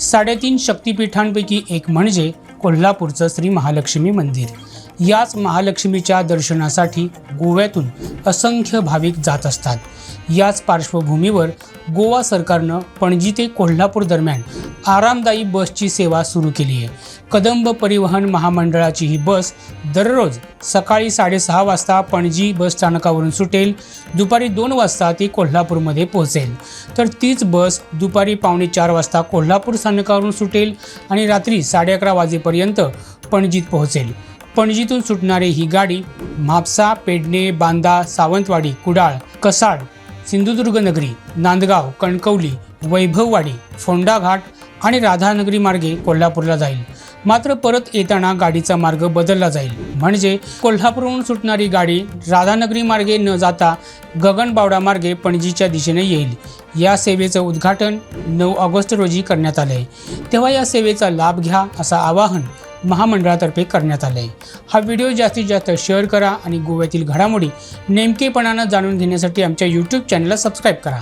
साडेतीन शक्तिपीठांपैकी एक म्हणजे कोल्हापूरचं श्री महालक्ष्मी मंदिर. याच महालक्ष्मीच्या दर्शनासाठी गोव्यातून असंख्य भाविक जात असतात. याच पार्श्वभूमीवर गोवा सरकारनं पणजी ते कोल्हापूर दरम्यान आरामदायी बसची सेवा सुरू केली आहे. कदंब परिवहन महामंडळाची ही बस दररोज सकाळी साडेसहा वाजता पणजी बस स्थानकावरून सुटेल दुपारी दोन वाजता ती कोल्हापूरमध्ये पोहोचेल. तर तीच बस दुपारी पावणे चार वाजता कोल्हापूर स्थानकावरून सुटेल आणि रात्री साडे अकरा वाजेपर्यंत पणजीत पोहोचेल. पणजीतून सुटणारी ही गाडी म्हापसा पेडणे बांदा सावंतवाडी कुडाळ कसाड सिंधुदुर्ग नगरी नांदगाव कणकवली वैभववाडी फोंडा घाट आणि राधानगरी मार्गे कोल्हापूरला जाईल. मात्र परत येताना गाडीचा मार्ग बदलला जाईल. म्हणजे कोल्हापूरहून सुटणारी गाडी राधानगरी मार्गे न जाता गगनबावडा मार्गे पणजीच्या दिशेने येईल. या सेवेचं उद्घाटन नऊ ऑगस्ट रोजी करण्यात आलं आहे तेव्हा या सेवेचा लाभ घ्या असं आवाहन महामंडळातर्फे करण्यात आलं आहे हा व्हिडिओ जास्तीत जास्त शेअर करा आणि गोव्यातील घडामोडी नेमकेपणानं जाणून घेण्यासाठी आमच्या यूट्यूब चॅनलला सबस्क्राईब करा.